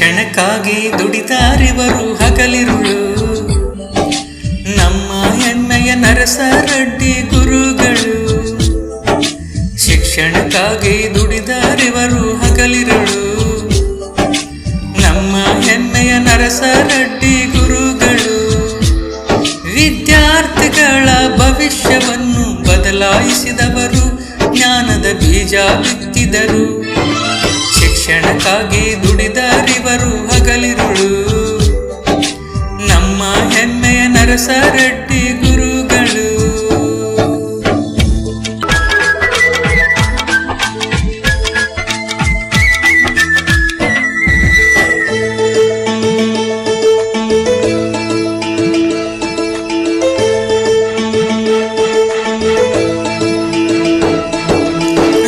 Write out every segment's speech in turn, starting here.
ಶಿಕ್ಷಣಕ್ಕಾಗಿ ದುಡಿತಾರಿವರು ಹಗಲಿರುಳು. ನಮ್ಮ ಹೆಮ್ಮೆಯ ನರಸರಡ್ಡಿ ಗುರುಗಳು. ಶಿಕ್ಷಣಕ್ಕಾಗಿ ದುಡಿದಾರಿವರು ಹಗಲಿರುಳು. ನಮ್ಮ ಹೆಮ್ಮೆಯ ನರಸರಡ್ಡಿ ಗುರುಗಳು. ವಿದ್ಯಾರ್ಥಿಗಳ ಭವಿಷ್ಯವನ್ನು ಬದಲಾಯಿಸಿದವರು, ಜ್ಞಾನದ ಬೀಜ ಬಿತ್ತಿದರು. ಶಿಕ್ಷಣಕ್ಕಾಗಿ ದುಡಿದರಿವರು ಹಗಲಿರುಳು. ನಮ್ಮ ಹೆಮ್ಮೆಯ ನರಸರೆಡ್ಡಿ ಗುರುಗಳು.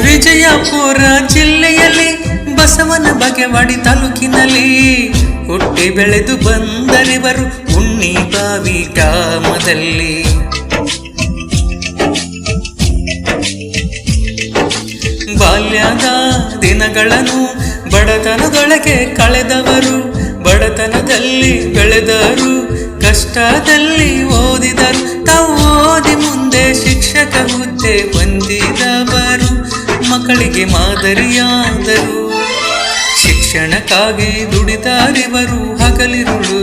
ವಿಜಯಪುರ ಜಿಲ್ಲೆಯಲ್ಲಿ ಬಸವನ ಬಗೆವಾಡಿ ತಾಲೂಕಿನಲ್ಲಿ ಹುಟ್ಟಿ ಬೆಳೆದು ಬಂದರಿವರು ಉಣ್ಣಿಬಾವಿ ಗ್ರಾಮದಲ್ಲಿ. ಬಾಲ್ಯದ ದಿನಗಳನ್ನು ಬಡತನದೊಳಗೆ ಕಳೆದವರು ಬಡತನದಲ್ಲಿ ಬೆಳೆದರು, ಕಷ್ಟದಲ್ಲಿ ಓದಿದರು, ತಾವು ಓದಿ ಮುಂದೆ ಶಿಕ್ಷಕ ಹುದ್ದೆ ಹೊಂದಿದವರು, ಮಕ್ಕಳಿಗೆ ಮಾದರಿಯಾದರು. ಶಿಕ್ಷಣಕ್ಕಾಗಿ ದುಡಿತಾರಿವರು ಹಗಲಿರುಳು.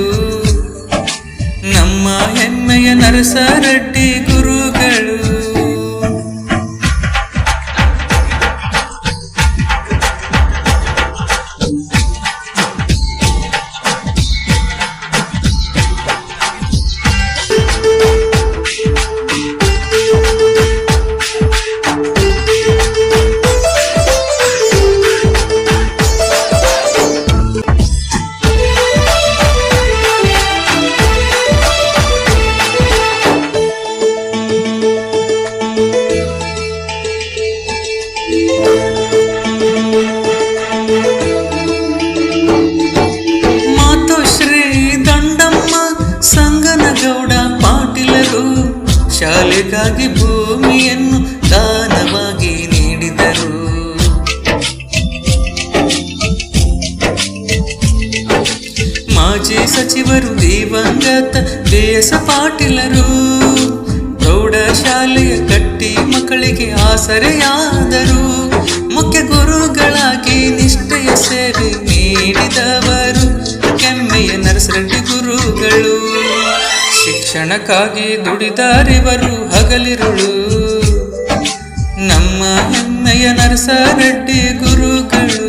ನಮ್ಮ ಹೆಮ್ಮೆಯ ನರಸರಡ್ಡಿ ಶಾಲೆಗಾಗಿ ಭೂಮಿಯನ್ನು ದಾನವಾಗಿ ನೀಡಿದರು. ಮಾಜಿ ಸಚಿವರು ದಿವಂಗತ ಎಸ್ ಪಾಟೀಲರು ಪ್ರೌಢಶಾಲೆಯ ಕಟ್ಟಿ ಮಕ್ಕಳಿಗೆ ಆಸರೆಯಾದರು. ಶಿಕ್ಷಣಕ್ಕಾಗಿ ದುಡಿದಾರಿವರು ಹಗಲಿರುಳು. ನಮ್ಮ ಹೆಮ್ಮೆಯ ನರಸರೆಡ್ಡಿ ಗುರುಗಳು.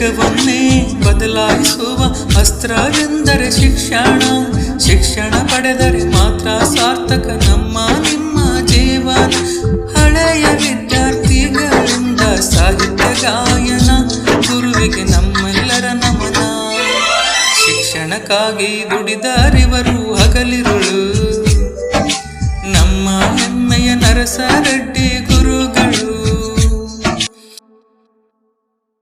ಜಗವನ್ನೇ ಬದಲಾಯಿಸುವ ಅಸ್ತ್ರವೆಂದರೆ ಶಿಕ್ಷಣ. ಶಿಕ್ಷಣ ಪಡೆದರೆ ಮಾತ್ರ ಸಾರ್ಥಕ ನಮ್ಮ ನಿಮ್ಮ ಜೀವನ. ಹಳೆಯ ವಿದ್ಯಾರ್ಥಿಗಳಿಂದ ಸಾಹಿತ್ಯ ಗಾಯನ, ಗುರುವಿಗೆ ನಮ್ಮೆಲ್ಲರ ನಮನ. ಶಿಕ್ಷಣಕ್ಕಾಗಿ ದುಡಿದಾರಿವರು